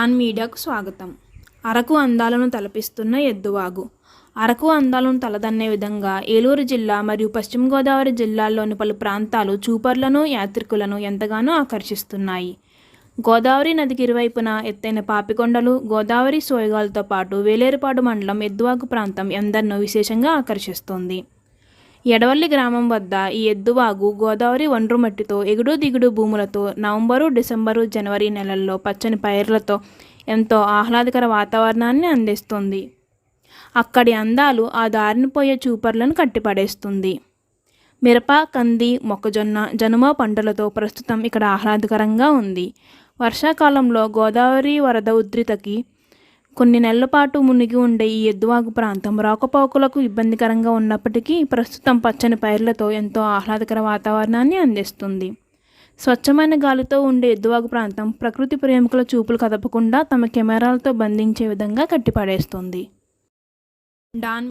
Don మీడియాకు స్వాగతం. అరకు అందాలను తలపిస్తున్న ఎద్దువాగు. అరకు అందాలను తలదన్నే విధంగా ఏలూరు జిల్లా మరియు పశ్చిమ గోదావరి జిల్లాల్లోని పలు ప్రాంతాలు చూపర్లను యాత్రికులను ఎంతగానో ఆకర్షిస్తున్నాయి. గోదావరి నదికి ఇరువైపున ఎత్తైన పాపికొండలు గోదావరి సోయగాలతో పాటు వేలేరుపాడు మండలం ఎద్దువాగు ప్రాంతం ఎందరినో విశేషంగా ఆకర్షిస్తోంది. ఎడవల్లి గ్రామం వద్ద ఈ ఎద్దువాగు గోదావరి ఒండ్రు మట్టితో ఎగుడు దిగుడు భూములతో నవంబరు డిసెంబరు జనవరి నెలల్లో పచ్చని పైర్లతో ఎంతో ఆహ్లాదకర వాతావరణాన్ని అందిస్తుంది. అక్కడి అందాలు ఆ దారిని పోయే చూపర్లను కట్టిపడేస్తుంది. మిరప కంది మొక్కజొన్న జనుమ పంటలతో ప్రస్తుతం ఇక్కడ ఆహ్లాదకరంగా ఉంది. వర్షాకాలంలో గోదావరి వరద ఉధృతకి కొన్ని నెలల పాటు మునిగి ఉండే ఈ ఎద్దువాగు ప్రాంతం రాకపోకలకు ఇబ్బందికరంగా ఉన్నప్పటికీ ప్రస్తుతం పచ్చని పైర్లతో ఎంతో ఆహ్లాదకర వాతావరణాన్ని అందిస్తుంది. స్వచ్ఛమైన గాలితో ఉండే ఎద్దువాగు ప్రాంతం ప్రకృతి ప్రేమికుల చూపులు కదపకుండా తమ కెమెరాలతో బంధించే విధంగా కట్టిపడేస్తుంది. డాన్